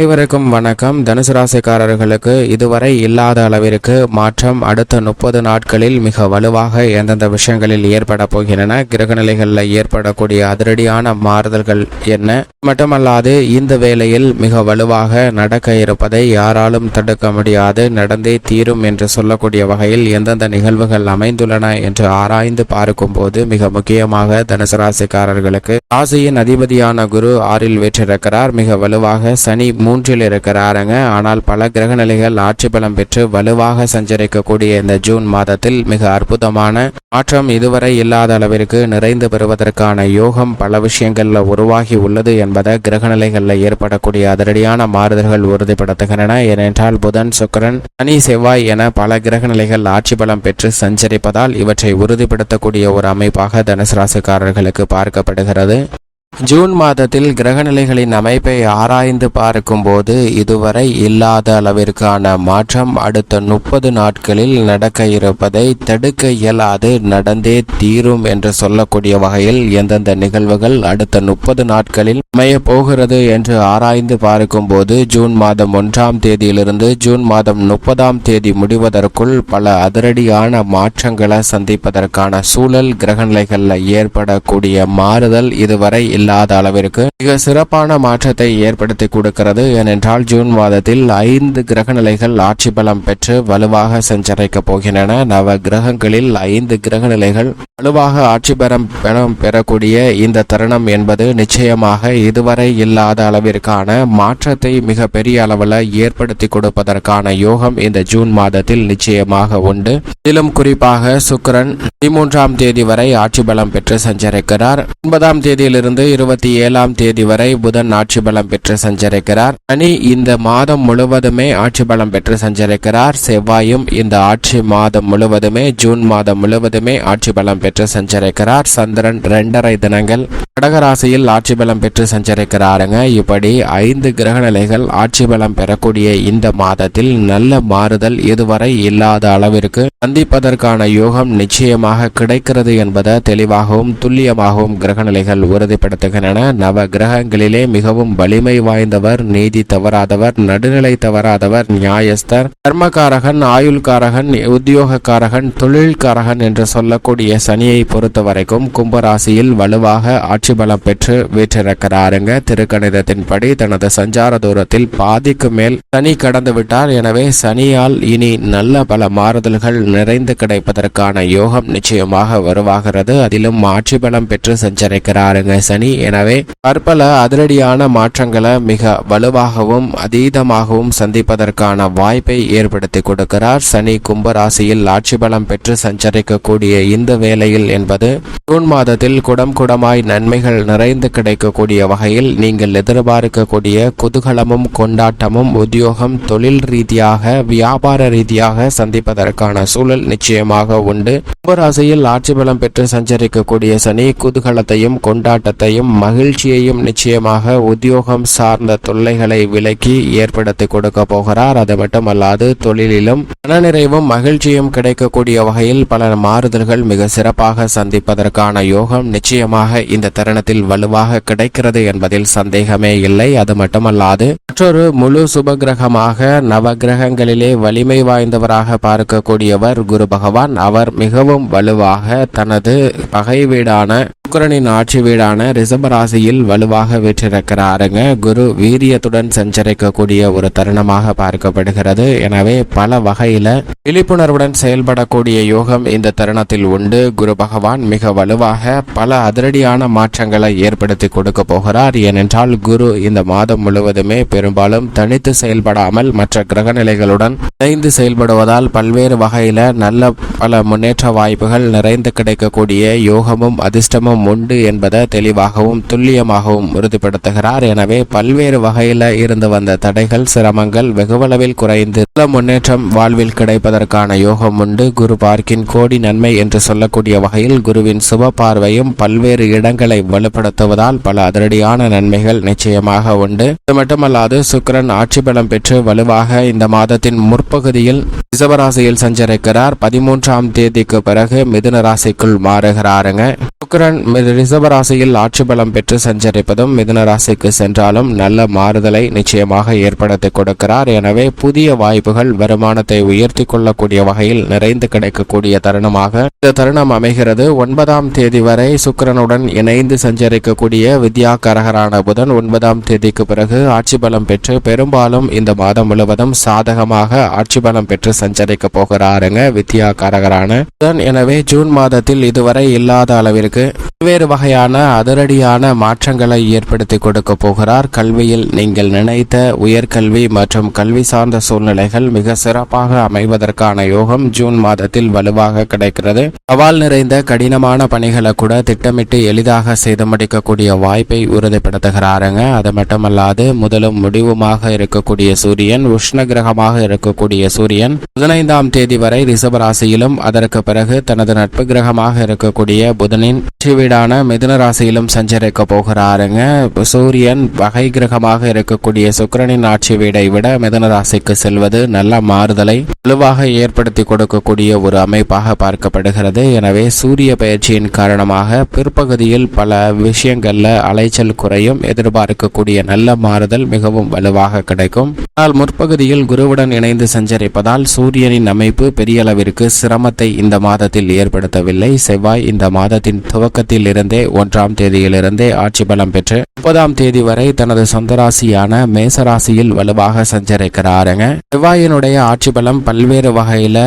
அனைவருக்கும் வணக்கம். தனுசு ராசிக்காரர்களுக்கு இதுவரை இல்லாத அளவிற்கு மாற்றம் அடுத்த முப்பது நாட்களில் மிக வலுவாக எந்தெந்த விஷயங்களில் ஏற்பட போகின்றன கிரகநிலைகளில் ஏற்படக்கூடிய அதிரடியான மாறுதல்கள் என்ன? மட்டுமல்லாது இந்த வேளையில் மிக வலுவாக நடக்க இருப்பதை யாராலும் தடுக்க முடியாது நடந்தே தீரும் என்று சொல்லக்கூடிய வகையில் எந்தெந்த நிகழ்வுகள் அமைந்துள்ளன என்று ஆராய்ந்து பார்க்கும்போது மிக முக்கியமாக தனுசு ராசிக்காரர்களுக்கு ராசியின் அதிபதியான குரு ஆறில் வெற்றிருக்கிறார். மிக வலுவாக சனி மூன்றில் இருக்கிறாருங்க. ஆனால் பல கிரக நிலைகள் ஆட்சி பலம் பெற்று வலுவாக சஞ்சரிக்கக்கூடிய இந்த ஜூன் மாதத்தில் மிக அற்புதமான மாற்றம் இதுவரை இல்லாத அளவிற்கு நிறைந்து பெறுவதற்கான யோகம் பல விஷயங்களில் உருவாகி உள்ளது என்பதை கிரக நிலைகளில் ஏற்படக்கூடிய அதிரடியான மாறுதல்கள் உறுதிப்படுத்துகின்றன. ஏனென்றால் புதன் சுக்கரன் சனி செவ்வாய் என பல கிரக நிலைகள் ஆட்சி பலம் பெற்று சஞ்சரிப்பதால் இவற்றை உறுதிப்படுத்தக்கூடிய ஒரு அமைப்பாக தனுசு ராசிக்காரர்களுக்கு பார்க்கப்படுகிறது. ஜூன் மாதத்தில் கிரகநிலைகளின் அமைப்பை ஆராய்ந்து பார்க்கும்போது இதுவரை இல்லாத அளவிற்கான மாற்றம் அடுத்த முப்பது நாட்களில் நடக்க இருப்பதை தடுக்க இயலாது நடந்தே தீரும் என்று சொல்லக்கூடிய வகையில் எந்தெந்த நிகழ்வுகள் அடுத்த முப்பது நாட்களில் அமைய போகிறது என்று ஆராய்ந்து பார்க்கும்போது ஜூன் மாதம் ஒன்றாம் தேதியிலிருந்து ஜூன் மாதம் முப்பதாம் தேதி முடிவதற்குள் பல அதிரடியான மாற்றங்களை சந்திப்பதற்கான சூழல் கிரகநிலைகளில் ஏற்படக்கூடிய மாறுதல் இதுவரை இல்லாத அளவிற்கு மிக சிறப்பான மாற்றத்தை ஏற்படுத்தி கொடுக்கிறது. ஏனென்றால் ஜூன் மாதத்தில் ஐந்து கிரகநிலைகள் ஆட்சி பலம் பெற்று வலுவாக சஞ்சரிக்கப் போகின்றன. நவ கிரகங்களில் ஐந்து கிரகநிலைகள் வலுவாக ஆட்சி பெறம் பலம் பெறக்கூடிய இந்த தருணம் என்பது நிச்சயமாக இதுவரை இல்லாத அளவிற்கான மாற்றத்தை மிக பெரிய அளவில் ஏற்படுத்தி கொடுப்பதற்கான யோகம் இந்த ஜூன் மாதத்தில் நிச்சயமாக உண்டு. இதிலும் குறிப்பாக சுக்கிரன் பதிமூன்றாம் தேதி வரை ஆட்சி பலம் பெற்று சஞ்சரிக்கிறார். ஒன்பதாம் தேதியிலிருந்து இருபத்தி ஏழாம் தேதி வரை புதன் ஆட்சி பலம் பெற்று சஞ்சரிக்கிறார். சனி இந்த மாதம் முழுவதுமே ஆட்சி பலம் பெற்று சஞ்சரிக்கிறார். செவ்வாயும் இந்த ஆட்சி மாதம் முழுவதுமே ஜூன் மாதம் முழுவதுமே ஆட்சி பலம் பெற்று சஞ்சரிக்கிறார். சந்திரன் இரண்டரை தினங்கள் கடகராசியில் ஆட்சி பலம் பெற்று சஞ்சரிக்கிறாருங்க. இப்படி ஐந்து கிரக நிலைகள் ஆட்சி பலம் பெறக்கூடிய இந்த மாதத்தில் நல்ல மாறுதல் இதுவரை இல்லாத அளவிற்கு சந்திப்பதற்கான யோகம் நிச்சயமாக கிடைக்கிறது என்பதை தெளிவாகவும் துல்லியமாகவும் கிரக நிலைகள் உறுதிப்படுத்த உறுதிப்படுத்துகின்றன நவ கிரகங்களிலே மிகவும் வலிமை வாய்ந்தவர் நீதி தவறாதவர் நடுநிலை தவறாதவர் நியாயஸ்தர் கர்மகாரகன் ஆயுள்காரகன் உத்தியோகக்காரகன் தொழில்காரகன் என்று சொல்லக்கூடிய சனியை பொறுத்த வரைக்கும் கும்பராசியில் வலுவாக ஆட்சி பலம் பெற்று வீற்றிருக்கிறாருங்க. திருக்கணிதத்தின்படி தனது சஞ்சார தூரத்தில் பாதிக்கு மேல் சனி கடந்து விட்டார் எனவே சனியால் இனி நல்ல பல மாறுதல்கள் நிறைந்து கிடைப்பதற்கான யோகம் நிச்சயமாக வருவாகிறது அதிலும் ஆட்சி பலம் பெற்று சஞ்சரிக்கிறாருங்க சனி. எனவே பற்பல அதிரடியான மாற்றங்களை மிக வலுவாகவும் அதீதமாகவும் சந்திப்பதற்கான வாய்ப்பை ஏற்படுத்தி கொடுக்கிறார். சனி கும்பராசியில் ஆட்சி பலம் பெற்று சஞ்சரிக்கக்கூடிய இந்த வேளையில் என்பது ஜூன் மாதத்தில் குடம் குடமாய் நன்மைகள் நிறைந்து கிடைக்கக்கூடிய வகையில் நீங்கள் எதிர்பார்க்கக்கூடிய குதூகலமும் கொண்டாட்டமும் உத்தியோகம் தொழில் ரீதியாக வியாபார ரீதியாக சந்திப்பதற்கான சூழல் நிச்சயமாக உண்டு. கும்பராசியில் ஆட்சி பலம் பெற்று சஞ்சரிக்கக்கூடிய சனி குதூகலத்தையும் கொண்டாட்டத்தையும் மகிழ்ச்சியையும் நிச்சயமாக உத்தியோகம் சார்ந்த தொல்லைகளை விலக்கி ஏற்படுத்தி கொடுக்க போகிறார். அது மட்டுமல்லாது தொழிலிலும் மனநிறைவும் மகிழ்ச்சியும் கிடைக்கக்கூடிய வகையில் பல மாறுதல்கள் மிக சிறப்பாக சந்திப்பதற்கான யோகம் நிச்சயமாக இந்த தருணத்தில் வலுவாக கிடைக்கிறது என்பதில் சந்தேகமே இல்லை. அது மட்டுமல்லாது மற்றொரு முழு சுபகிரகமாக நவகிரகங்களிலே வலிமை வாய்ந்தவராக பார்க்கக்கூடியவர் குரு பகவான். அவர் மிகவும் வலுவாக தனது பகை வீடான சுக்கரனின் ஆட்சி வீடான ரிஷபராசியில் வலுவாக வீற்றிருக்கிறாருங்க. குரு வீரியத்துடன் சஞ்சரிக்கக்கூடிய ஒரு தருணமாக பார்க்கப்படுகிறது. எனவே பல வகையில் விழிப்புணர்வுடன் செயல்படக்கூடிய யோகம் இந்த தருணத்தில் உண்டு. குரு பகவான் மிக வலுவாக பல அதிரடியான மாற்றங்களை ஏற்படுத்தி கொடுக்க போகிறார். ஏனென்றால் குரு இந்த மாதம் முழுவதுமே பெரும்பாலும் தனித்து செயல்படாமல் மற்ற கிரகநிலைகளுடன் இணைந்து செயல்படுவதால் பல்வேறு வகையில நல்ல பல முன்னேற்ற வாய்ப்புகள் நிறைந்து கிடைக்கக்கூடிய யோகமும் அதிர்ஷ்டமும் உண்டு என்பதை தெளிவாகவும் துல்லியமாகவும் உறுதிப்படுத்துகிறார். எனவே பல்வேறு வகையில இருந்து வந்த தடைகள் சிரமங்கள் வெகுவளவில் குறைந்து நல்ல முன்னேற்றம் வாழ்வில் கிடைப்பதற்கான யோகம் உண்டு. குரு பார்க்கின் கோடி நன்மை என்று சொல்லக்கூடிய வகையில் குருவின் சுப பார்வையும் பல்வேறு இடங்களை வலுப்படுத்துவதால் பல அதிரடியான நன்மைகள் நிச்சயமாக உண்டு. இது மட்டுமல்லாது சுக்கரன் ஆட்சி பலம் பெற்று வலுவாக இந்த மாதத்தின் முற்பகுதியில் ரிசவராசியில் சஞ்சரிக்கிறார். பதிமூன்றாம் தேதிக்கு பிறகு மிதுன ராசிக்குள் மாறுகிறாருங்க. சுக்கிரன் மி- ரிஷபராசியில் ஆட்சி பலம் பெற்று சஞ்சரிப்பதும் மிதுன ராசிக்கு சென்றாலும் நல்ல மாறுதலை நிச்சயமாக ஏற்படுத்தி கொடுக்கிறார். எனவே புதிய வாய்ப்புகள் வருமானத்தை உயர்த்தி கொள்ளக்கூடிய வகையில் நிறைந்து கிடைக்கக்கூடிய தருணமாக இந்த தருணம் அமைகிறது. ஒன்பதாம் தேதி வரை சுக்கரனுடன் இணைந்து சஞ்சரிக்கக்கூடிய வித்யாகரகரான புதன் ஒன்பதாம் தேதிக்கு பிறகு ஆட்சி பலம் பெற்று பெரும்பாலும் இந்த மாதம் முழுவதும் சாதகமாக ஆட்சி பலம் பெற்று சஞ்சரிக்க போகிறாருங்க வித்யாகரகரான புதன். எனவே ஜூன் மாதத்தில் இதுவரை இல்லாத அளவிற்கு பல்வேறு வகையான அதிரடியான மாற்றங்களை ஏற்படுத்தி கொடுக்க போகிறார். கல்வியில் நீங்கள் நினைத்த உயர்கல்வி மற்றும் கல்வி சார்ந்த சூழ்நிலைகள் மிக சிறப்பாக அமைவதற்கான யோகம் ஜூன் மாதத்தில் வலுவாக கிடைக்கிறது. சவால் நிறைந்த கடினமான பணிகளை கூட திட்டமிட்டு எளிதாக செய்து முடிக்கக்கூடிய வாய்ப்பை உறுதிப்படுத்துகிறாருங்க. அது மட்டுமல்லாது முதலும் முடிவுமாக இருக்கக்கூடிய சூரியன் உஷ்ண கிரகமாக இருக்கக்கூடிய சூரியன் பதினைந்தாம் தேதி வரை ரிஷபராசியிலும் அதற்கு பிறகு தனது நட்பு கிரகமாக இருக்கக்கூடிய புதனின் வெற்றி வீடான மிதுன ராசியிலும் சஞ்சரிக்க போகிறாருங்க. சூரியன் வகை கிரகமாக இருக்கக்கூடிய சுக்கிரனின் ஆட்சி வீடை விட மிதுன ராசிக்கு செல்வது நல்ல மாறுதலை வலுவாக ஏற்படுத்தி கொடுக்கக்கூடிய ஒரு அமைப்பாக பார்க்கப்படுகிறது. எனவே சூரிய பயிற்சியின் காரணமாக பிற்பகுதியில் பல விஷயங்கள்ல அலைச்சல் குறையும். எதிர்பார்க்கக்கூடிய நல்ல மாறுதல் மிகவும் வலுவாக கிடைக்கும். ஆனால் முற்பகுதியில் குருவுடன் இணைந்து சஞ்சரிப்பதால் சூரியனின் அமைப்பு பெரிய அளவிற்கு சிரமத்தை இந்த மாதத்தில் ஏற்படுத்தவில்லை. செவ்வாய் இந்த மாதத்தின் துவக்கத்தில் இருந்தே ஒன்றாம் தேதியிலிருந்தே ஆட்சி பலம் பெற்று முப்பதாம் தேதி வரை தனது சொந்த ராசியான மேச ராசியில் வலுவாக சஞ்சரிக்கிறாருங்க. செவ்வாயினுடைய ஆட்சி பலம் பல்வேறு வகையில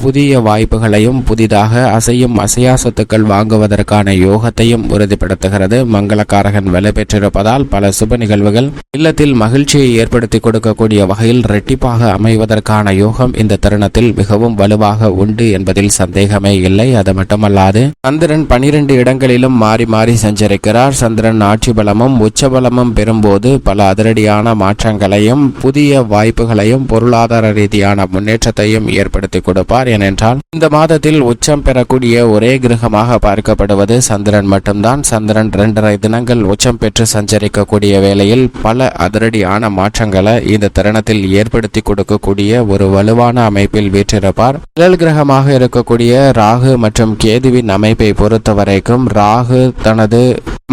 புதிய வாய்ப்புகளையும் புதிதாக அசையும் அசையா சொத்துக்கள் வாங்குவதற்கான யோகத்தையும் உறுதிப்படுத்துகிறது. மங்களக்காரகன் வலு பெற்றிருப்பதால் பல சுப நிகழ்வுகள் இல்லத்தில் மகிழ்ச்சியை ஏற்படுத்தி கொடுக்கக்கூடிய வகையில் ரெட்டிப்பாக அமைவதற்கான யோகம் இந்த தருணத்தில் மிகவும் வலுவாக உண்டு என்பதில் சந்தேகமே இல்லை. அது மட்டுமல்லாது சந்திரன் பனிரெண்டு இடங்களிலும் மாறி மாறி சஞ்சரிக்கிறார். சந்திரன் ஆட்சி பலமும் உச்ச பலமும் பெறும்போது பல அதிரடியான மாற்றங்களையும் புதிய வாய்ப்புகளையும் பொருளாதார ரீதியான முன்னேற்றத்தையும் ஏற்படுத்தி கொடுப்பார். ஏனென்றால் இந்த மாதத்தில் உச்சம் பெறக்கூடிய ஒரே கிரகமாக பார்க்கப்படுவது சந்திரன் மட்டும்தான். சந்திரன் இரண்டரை தினங்கள் உச்சம் பெற்று சஞ்சரிக்கக்கூடிய வேளையில் பல அதிரடியான மாற்றங்களை இந்த தருணத்தில் ஏற்படுத்தி கொடுக்கக்கூடிய ஒரு வலுவான அமைப்பில் வீற்றிருப்பார். நிழல் கிரகமாக இருக்கக்கூடிய ராகு மற்றும் கேதுவின் அமைப்பை பொறுத்தவரை வரைக்கும் ராகு தனது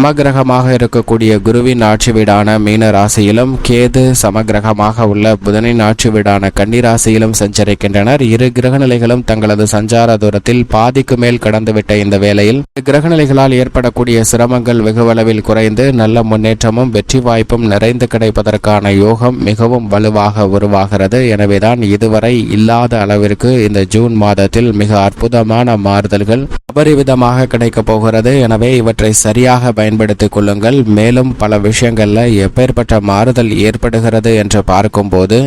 சமகிரகமாக இருக்கக்கூடிய குருவின் ஆட்சி வீடான மீன ராசியிலும் கேது சமகிரகமாக உள்ள புதனின் ஆட்சி வீடான கன்னி ராசியிலும் சஞ்சரிக்கின்றனர். இரு கிரகநிலைகளும் தங்களது சஞ்சார தூரத்தில் பாதிக்கு மேல் கடந்துவிட்ட இந்த வேளையில் கிரகநிலைகளால் ஏற்படக்கூடிய சிரமங்கள் வெகுவளவில் குறைந்து நல்ல முன்னேற்றமும் வெற்றி வாய்ப்பும் நிறைந்து கிடைப்பதற்கான யோகம் மிகவும் வலுவாக உருவாகிறது. எனவேதான் இதுவரை இல்லாத அளவிற்கு இந்த ஜூன் மாதத்தில் மிக அற்புதமான மாறுதல்கள் அபரிவிதமாக கிடைக்கப் போகிறது. எனவே இவற்றை சரியாக பயன் பயன்படுத்திக் கொள்ளுங்கள். மேலும் பல விஷயங்களில் எப்பேற்பட்ட மாறுதல் ஏற்படுகிறது என்று பார்க்கும்போது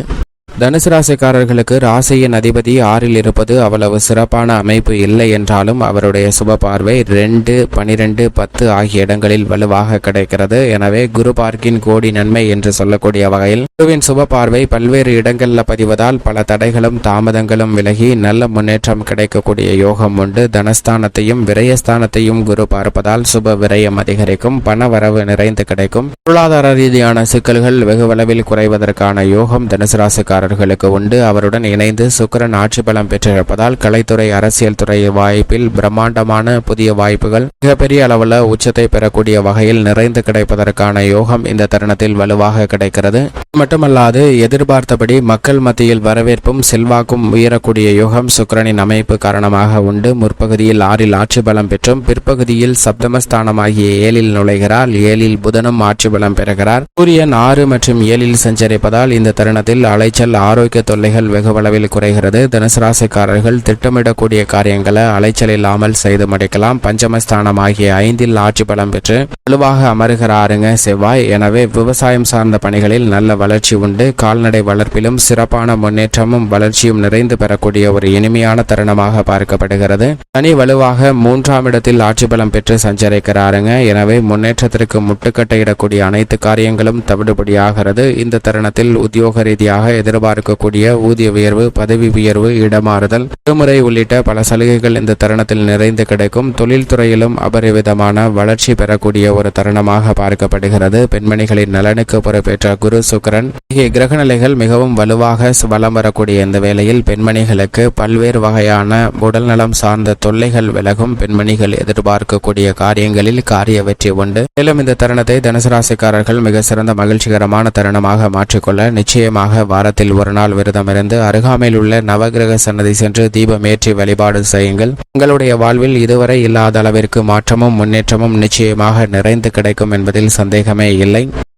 தனுசு ராசிக்காரர்களுக்கு ராசியின் அதிபதி ஆறில் இருப்பது அவ்வளவு சிறப்பான அமைப்பு இல்லை என்றாலும் அவருடைய சுப பார்வை ரெண்டு பனிரெண்டு பத்து ஆகிய இடங்களில் வலுவாக கிடைக்கிறது. எனவே குரு பார்க்கின் கோடி நன்மை என்று சொல்லக்கூடிய வகையில் குருவின் சுப பார்வை பல்வேறு இடங்களில் பதிவதால் பல தடைகளும் தாமதங்களும் விலகி நல்ல முன்னேற்றம் கிடைக்கக்கூடிய யோகம் உண்டு. தனஸ்தானத்தையும் விரயஸ்தானத்தையும் குரு பார்ப்பதால் சுப விரயம் அதிகரிக்கும். பண வரவு நிறைந்து கிடைக்கும். பொருளாதார ரீதியான சிக்கல்கள் வெகுவளவில் குறைவதற்கான யோகம் தனுசு ராசிக்காரர்களுக்கு உண்டு. அவருடன் இணைந்து சுக்கிரன் ஆட்சி பலம் பெற்றிருப்பதால் கலைத்துறை அரசியல் துறை வாய்ப்பில் பிரம்மாண்டமான புதிய வாய்ப்புகள் மிகப்பெரிய அளவில் உச்சத்தை பெறக்கூடிய வகையில் நிறைந்து கிடைப்பதற்கான யோகம் இந்த தருணத்தில் வலுவாக கிடைக்கிறது. மட்டுமல்லாது எதிர்பார்த்தபடி மக்கள் மத்தியில் வரவேற்பும் செல்வாக்கும் உயரக்கூடிய யோகம் சுக்கிரனின் அமைப்பு காரணமாக உண்டு. முற்பகுதியில் ஆறில் ஆட்சி பலம் பெற்றும் பிற்பகுதியில் சப்தமஸ்தானமாகிய ஏழில் நுழைகிறார். ஏழில் புதனும் ஆட்சி பலம் பெறுகிறார். சூரியன் ஆறு மற்றும் ஏழில் சஞ்சரிப்பதால் இந்த தருணத்தில் அலைச்சல் ஆரோக்கிய தொல்லைகள் வெகுவளவில் குறைகிறது. தனுசு ராசிக்காரர்கள் திட்டமிடக்கூடிய காரியங்களை அலைச்சல் இல்லாமல் செய்து முடிக்கலாம். பஞ்சமஸ்தானம் ஆகிய ஐந்தில் ஆட்சி பலம் பெற்று வலுவாக அமருகிறாருங்க செவ்வாய். எனவே விவசாயம் சார்ந்த பணிகளில் நல்ல வளர்ச்சி உண்டு. கால்நடை வளர்ப்பிலும் சிறப்பான முன்னேற்றமும் வளர்ச்சியும் நிறைந்து பெறக்கூடிய ஒரு இனிமையான தருணமாக பார்க்கப்படுகிறது. தனி வலுவாக மூன்றாம் இடத்தில் ஆட்சி பலம் பெற்று சஞ்சரிக்கிறாருங்க. எனவே முன்னேற்றத்திற்கு முட்டுக்கட்டையிடக்கூடிய அனைத்து காரியங்களும் தவிடுபடியாகிறது. இந்த தருணத்தில் உத்தியோக ரீதியாக எதிர்ப்பு எதிர்பார்க்கக்கூடிய ஊதிய உயர்வு பதவி உயர்வு இடமாறுதல் விடுமுறை உள்ளிட்ட பல சலுகைகள் இந்த தருணத்தில் நிறைந்து கிடைக்கும். தொழில்துறையிலும் அபரிவிதமான வளர்ச்சி பெறக்கூடிய ஒரு தருணமாக பார்க்கப்படுகிறது. பெண்மணிகளின் நலனுக்கு பொறுப்பேற்ற குரு சுக்கரன் ஆகிய கிரகநிலைகள் மிகவும் வலுவாக வலம் வரக்கூடிய இந்த வேளையில் பெண்மணிகளுக்கு பல்வேறு வகையான உடல்நலம் சார்ந்த தொல்லைகள் விலகும். பெண்மணிகள் எதிர்பார்க்கக்கூடிய காரியங்களில் காரிய வெற்றி உண்டு. மேலும் இந்த தருணத்தை தனுசு ராசிக்காரர்கள் மிக சிறந்த மகிழ்ச்சிகரமான தருணமாக மாற்றிக்கொள்ள நிச்சயமாக வாரத்தில் ஒரு நாள் விரதமிருந்து அருகாமையில் உள்ள நவகிரக சன்னதி சென்று தீபம் ஏற்றி வழிபாடு செய்யுங்கள். உங்களுடைய வாழ்வில் இதுவரை இல்லாத அளவிற்கு மாற்றமும் முன்னேற்றமும் நிச்சயமாக நிறைந்து கிடைக்கும் என்பதில் சந்தேகமே இல்லை.